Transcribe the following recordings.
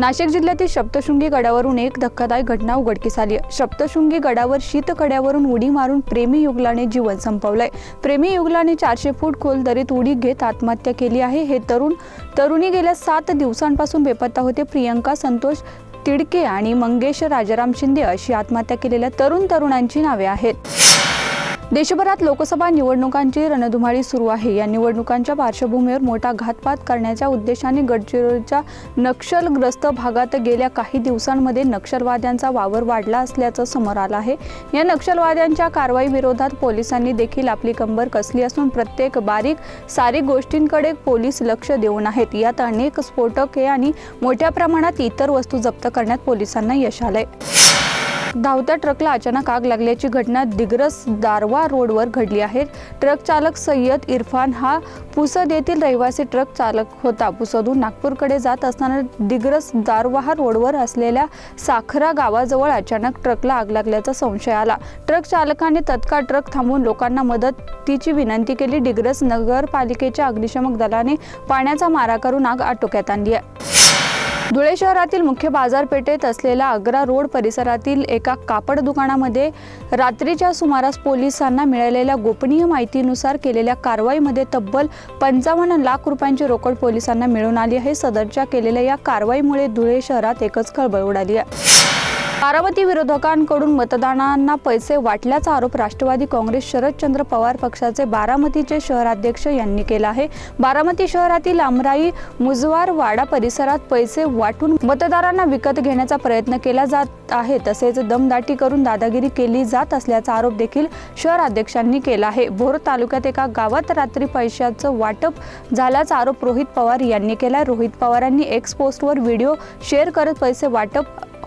नाशिक जिल्ह्यातील सप्तशृंगी गडावरून एक धक्कादायक घटना उघडकीस आली. आहे सप्तशृंगी गडावर शीतकड्यावरून उडी मारून प्रेमी युगलाने जीवन संपवलंय. प्रेमी युगलाने चारशे फूट खोल दरीत उडी घेत आत्महत्या केली आहे. हे तरुण तरुणी गेल्या सात दिवसांपासून बेपत्ता होते. प्रियंका संतोष तिडके आणि मंगेश राजाराम शिंदे अशी आत्महत्या केलेल्या तरुण तरुणांची नावे आहेत. देशभरात लोकसभा निवडणुकांची रणधुमाळी सुरू आहे. या निवडणुकांच्या पार्श्वभूमीवर मोठा घातपात करण्याच्या उद्देशाने गडचिरोलीच्या नक्षलग्रस्त भागात गेल्या काही दिवसांमध्ये नक्षलवाद्यांचा वावर वाढला असल्याचं समोर आलं आहे. या नक्षलवाद्यांच्या कारवाई विरोधात पोलिसांनी देखील आपली कंबर कसली असून प्रत्येक बारीक सारीक गोष्टींकडे पोलीस लक्ष देऊन आहेत. यात अनेक स्फोटके आणि मोठ्या प्रमाणात इतर वस्तू जप्त करण्यात पोलिसांना यश आलंय. धावत्या ट्रकला अचानक आग लागल्याची घटना दिग्रस दारवा रोडवर घडली आहे. ट्रक चालक सय्यद इरफान हा पुसद येथील रहिवासी ट्रक चालक होता. पुसदहून नागपूरकडे जात असताना दिग्रस दारवाहा रोडवर असलेल्या साखरा गावाजवळ अचानक ट्रकला आग लागल्याचा संशय आला. ट्रक चालकाने तत्काळ ट्रक थांबवून लोकांना मदतीची विनंती केली. डिग्रस नगरपालिकेच्या अग्निशमक दलाने पाण्याचा मारा करून आग आटोक्यात आणली आहे. धुळे शहरातील मुख्य बाजारपेठेत असलेल्या आग्रा रोड परिसरातील एका कापड दुकानामध्ये रात्रीच्या सुमारास पोलिसांना मिळालेल्या गोपनीय माहितीनुसार केलेल्या कारवाईमध्ये तब्बल पंचावन्न लाख रुपयांची रोकड पोलिसांना मिळून आली आहे. सदरच्या केलेल्या या कारवाईमुळे धुळे शहरात एकच खळबळ उडाली आहे. बारामती विरोधकांकडून मतदारांना पैसे वाटल्याचा आरोप राष्ट्रवादी काँग्रेस शरदचंद्र पवार पक्षाचे बारामतीचे शहराध्यक्ष यांनी केला आहे. बारामती शहरातील आमराई मुजवार वाडा परिसरात पैसे वाटून मतदारांना विकत घेण्याचा प्रयत्न केला जात आहे. तसेच दमदाटी करून दादागिरी केली जात असल्याचा आरोप देखील शहराध्यक्षांनी केला आहे. भोर तालुक्यात एका गावात रात्री पैशाचं वाटप झाल्याचा आरोप रोहित पवार यांनी केला रोहित पवारांनी एक्स पोस्टवर व्हिडिओ शेअर करत पैसे वाटप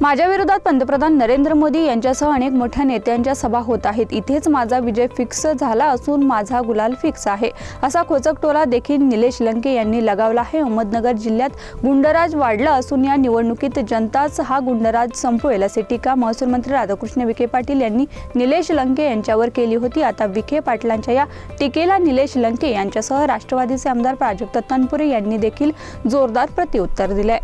माझ्या विरोधात पंतप्रधान नरेंद्र मोदी यांच्यासह अनेक मोठ्या नेत्यांच्या सभा होत आहेत. इथेच माझा विजय फिक्स झाला असून माझा गुलाल फिक्स आहे. असा खोचक टोला देखील निलेश लंके यांनी लगावला आहे. अहमदनगर जिल्ह्यात गुंडराज वाढला असून या निवडणुकीत जनताच हा गुंडराज संपवेल असे टीका महसूल मंत्री राधाकृष्ण विखे पाटील यांनी निलेश लंके यांच्यावर केली होती. आता विखे पाटलांच्या या टीकेला निलेश लंके यांच्यासह राष्ट्रवादीचे आमदार प्राजक्त तनपुरे यांनी देखील जोरदार प्रत्युत्तर दिले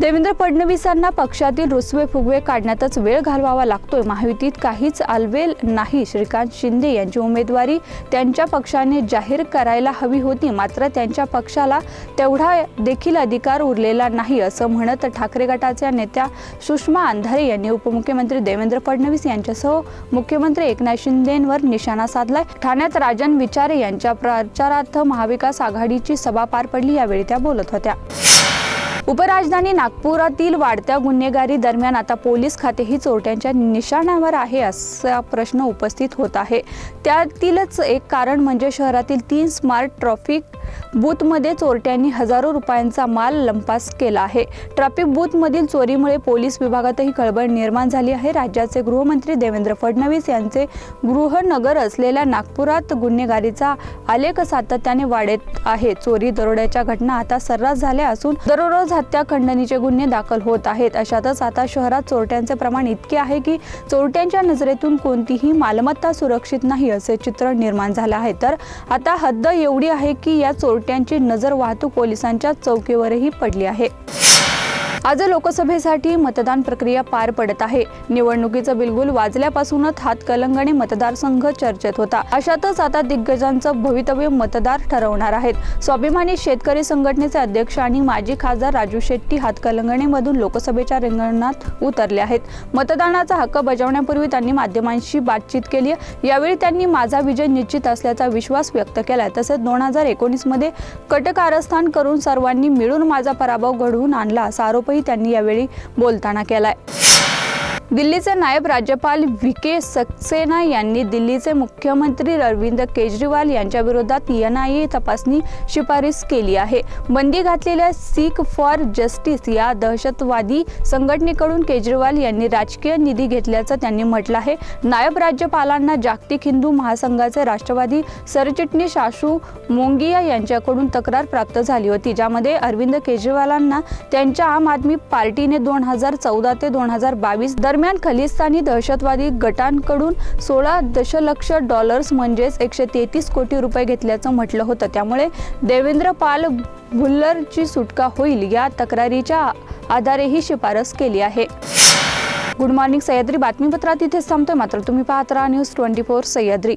देवेंद्र फडणवीसांना पक्षातील रुसवे फुगवे काढण्यातच वेळ घालवावा लागतोय. महायुतीत काहीच आलवेल नाही. श्रीकांत शिंदे यांची उमेदवारी त्यांच्या पक्षाने जाहीर करायला हवी होती. मात्र त्यांच्या पक्षाला तेवढा देखील अधिकार उरलेला नाही असं म्हणत ठाकरे गटाच्या नेत्या सुषमा अंधारे यांनी उपमुख्यमंत्री देवेंद्र फडणवीस यांच्यासह मुख्यमंत्री एकनाथ शिंदेंवर निशाणा साधलाय. ठाण्यात राजन विचारे यांच्या प्रचारार्थ महाविकास आघाडीची सभा पार पडली. यावेळी त्या बोलत होत्या. उपराजधानी नागपुरातील वाढत्या गुन्हेगारी दरम्यान आता पोलीस खातेही चोरट्यांच्या निशाण्यावर आहे असा प्रश्न उपस्थित होत आहे. त्यातीलच एक कारण म्हणजे शहरातील तीन स्मार्ट ट्रॉफिक बूथमध्ये चोरट्यांनी हजारो रुपयांचा माल लंपास केला आहे. ट्रॅफिक बूथमधील चोरीमुळे पोलीस विभागातही खळबळ निर्माण झाली आहे. राज्याचे गृहमंत्री देवेंद्र फडणवीस यांचे गृहनगर असलेल्या नागपुरात गुन्हेगारीचा आलेख सातत्याने वाढत आहे. चोरी दरोड्याच्या घटना आता सर्रास झाल्या असून दररोज हत्या खंडणीचे गुन्हे दाखल होत आहेत. अशातच आता शहरात चोरट्यांचे प्रमाण इतके आहे की चोरट्यांच्या नजरेतून कोणतीही मालमत्ता सुरक्षित नाही असे चित्र निर्माण झालं आहे. तर आता हद्द एवढी आहे की या चोरट्यांची नजर वाहतूक पोलिसांच्या चौकीवरही पडली आहे. आज लोकसभेसाठी मतदान प्रक्रिया पार पडत आहे. निवडणुकीचं बिलगुल वाजल्यापासूनच हातकलंगणे मतदारसंघ चर्चेत होता. अशातच आता दिग्गजांचं भवितव्य मतदार ठरवणार आहेत. स्वाभिमानी शेतकरी संघटनेचे अध्यक्ष आणि माजी खासदार राजू शेट्टी हातकलंगणेमधून लोकसभेच्या रिंगणात उतरले आहेत. मतदानाचा हक्क बजावण्यापूर्वी त्यांनी माध्यमांशी बातचीत केली यावेळी त्यांनी माझा विजय निश्चित असल्याचा विश्वास व्यक्त केला तसेच दोन हजार एकोणीसमध्ये कटकारस्थान करून सर्वांनी मिळून माझा पराभव घडवून आणला असा आरोपही त्यांनी यावेळी बोलताना केलाय. दिल्लीचे नायब राज्यपाल व्ही के सक्सेना यांनी दिल्लीचे मुख्यमंत्री अरविंद केजरीवाल यांच्या विरोधात एन आय ए तपासणी शिफारस केली आहे. बंदी घातलेल्या सीख फॉर जस्टिस या दहशतवादी संघटनेकडून केजरीवाल यांनी राजकीय निधी घेतल्याचं त्यांनी म्हटलं आहे. नायब राज्यपालांना जागतिक हिंदू महासंघाचे राष्ट्रवादी सरचिटणीस आशू मोंगिया यांच्याकडून तक्रार प्राप्त झाली होती ज्यामध्ये अरविंद केजरीवालांना त्यांच्या आम आदमी पार्टीने दोन हजार चौदा ते दोन हजार बावीस दरम्यान खलिस्तानी दहशतवादी गटांकडून सोळा दशलक्ष डॉलर्स म्हणजेच एकशे तेहतीस कोटी रुपये घेतल्याचं म्हटलं होतं. त्यामुळे देवेंद्र पाल भुल्लरची सुटका होईल या तक्रारीच्या आधारे ही शिफारस केली आहे. Good morning Sahyadri. बातमीपत्रात इथेच थांबतोय मात्र तुम्ही पाहत राहा न्यूज ट्वेंटी फोर सह्याद्री.